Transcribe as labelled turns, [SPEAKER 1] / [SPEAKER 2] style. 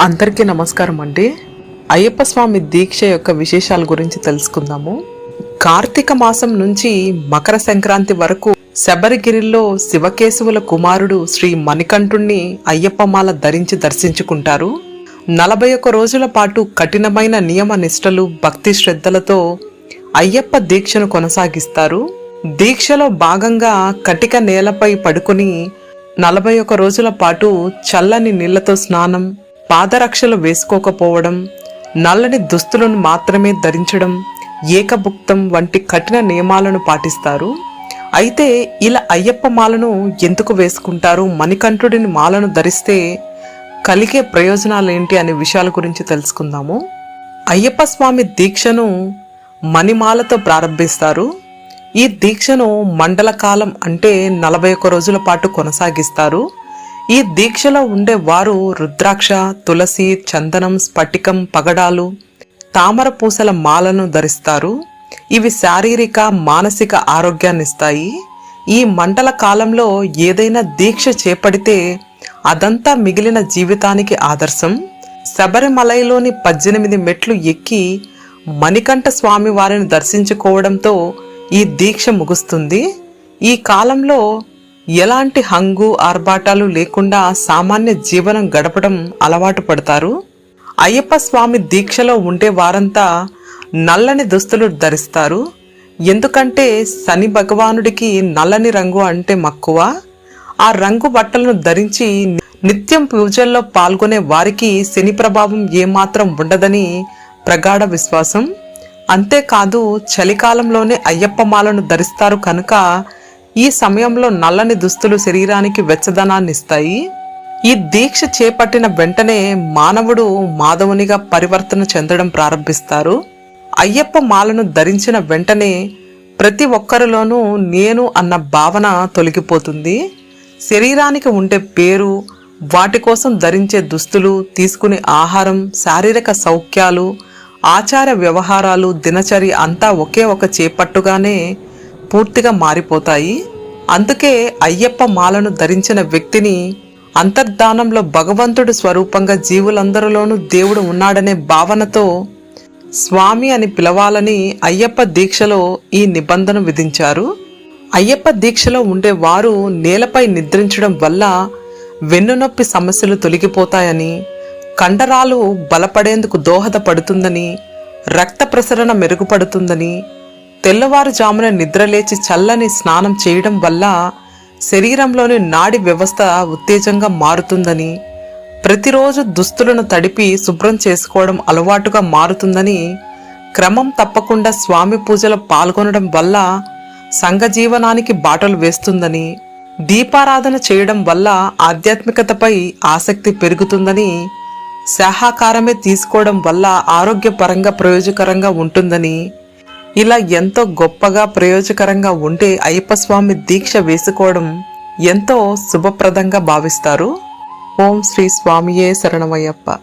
[SPEAKER 1] అందరికీ నమస్కారం అండి. అయ్యప్ప స్వామి దీక్ష యొక్క విశేషాల గురించి తెలుసుకుందాము. కార్తీక మాసం నుంచి మకర సంక్రాంతి వరకు శబరిగిరిలో శివకేశవుల కుమారుడు శ్రీ మణికంఠుణ్ణి అయ్యప్పమాల ధరించి దర్శించుకుంటారు. నలభై ఒక్క రోజుల పాటు కఠినమైన నియమ నిష్టలు భక్తి శ్రద్ధలతో అయ్యప్ప దీక్షను కొనసాగిస్తారు. దీక్షలో భాగంగా కటిక నేలపై పడుకుని నలభై ఒక్క రోజుల పాటు చల్లని నీళ్ళతో స్నానం పాదరక్షలు వేసుకోకపోవడం నల్లని దుస్తులను మాత్రమే ధరించడం ఏకభుక్తం వంటి కఠిన నియమాలను పాటిస్తారు. అయితే ఇలా అయ్యప్ప మాలను ఎందుకు వేసుకుంటారు? మణికంఠుడిని మాలను ధరిస్తే కలిగే ప్రయోజనాలేంటి అనే విషయాల గురించి తెలుసుకుందాము. అయ్యప్ప స్వామి దీక్షను మణిమాలతో ప్రారంభిస్తారు. ఈ దీక్షను మండల కాలం అంటే నలభై ఒక్క రోజుల పాటు కొనసాగిస్తారు. ఈ దీక్షలో ఉండే వారు రుద్రాక్ష తులసి చందనం స్ఫటికం పగడాలు తామర పూసల మాలను ధరిస్తారు. ఇవి శారీరక మానసిక ఆరోగ్యాన్నిస్తాయి. ఈ మండల కాలంలో ఏదైనా దీక్ష చేపడితే అదంతా మిగిలిన జీవితానికి ఆదర్శం. శబరిమలైలోని పద్దెనిమిది మెట్లు ఎక్కి మణికంఠ స్వామి వారిని దర్శించుకోవడంతో ఈ దీక్ష ముగుస్తుంది. ఈ కాలంలో ఎలాంటి హంగు ఆర్భాటాలు లేకుండా సామాన్య జీవనం గడపడం అలవాటు పడతారు? అయ్యప్ప స్వామి దీక్షలో ఉండే వారంతా నల్లని దుస్తులు ధరిస్తారు. ఎందుకంటే శని భగవానుడికి నల్లని రంగు అంటే మక్కువ. ఆ రంగు బట్టలను ధరించి నిత్యం పూజల్లో పాల్గొనే వారికి శని ప్రభావం ఏమాత్రం ఉండదని ప్రగాఢ విశ్వాసం. అంతేకాదు చలికాలంలోనే అయ్యప్ప మాలను ధరిస్తారు కనుక ఈ సమయంలో నల్లని దుస్తులు శరీరానికి వెచ్చదనాన్ని ఇస్తాయి ఈ దీక్ష చేపట్టిన వెంటనే మానవుడు మాధవునిగా పరివర్తన చెందడం ప్రారంభిస్తారు. అయ్యప్ప మాలను ధరించిన వెంటనే ప్రతి ఒక్కరిలోనూ నేను అన్న భావన తొలగిపోతుంది. శరీరానికి ఉండే పేరు వాటి కోసం ధరించే దుస్తులు తీసుకునే ఆహారం శారీరక సౌఖ్యాలు ఆచార వ్యవహారాలు దినచర్య అంతా ఒకే ఒక చేపట్టుగానే పూర్తిగా మారిపోతాయి. అందుకే అయ్యప్ప మాలను ధరించిన వ్యక్తిని అంతర్ధానంలో భగవంతుడు స్వరూపంగా జీవులందరిలోనూ దేవుడు ఉన్నాడనే భావనతో స్వామి అని పిలవాలని అయ్యప్ప దీక్షలో ఈ నిబంధన విధించారు. అయ్యప్ప దీక్షలో ఉండే వారు నేలపై నిద్రించడం వల్ల వెన్నునొప్పి సమస్యలు తొలగిపోతాయని కండరాలు బలపడేందుకు దోహదపడుతుందని రక్త ప్రసరణ మెరుగుపడుతుందని తెల్లవారుజామున నిద్రలేచి చల్లని స్నానం చేయడం వల్ల శరీరంలోని నాడి వ్యవస్థ ఉత్తేజంగా మారుతుందని ప్రతిరోజు దుస్తులను తడిపి శుభ్రం చేసుకోవడం అలవాటుగా మారుతుందని క్రమం తప్పకుండా స్వామి పూజలో పాల్గొనడం వల్ల సంఘజీవనానికి బాటలు వేస్తుందని దీపారాధన చేయడం వల్ల ఆధ్యాత్మికతపై ఆసక్తి పెరుగుతుందని శాహాకారమే తీసుకోవడం వల్ల ఆరోగ్యపరంగా ప్రయోజకరంగా ఉంటుందని ఇలా ఎంతో గొప్పగా ప్రయోజకరంగా ఉండే అయ్యప్ప స్వామి దీక్ష వేసుకోవడం ఎంతో శుభప్రదంగా భావిస్తారు. ఓం శ్రీ స్వామియే శరణమయ్యప్ప.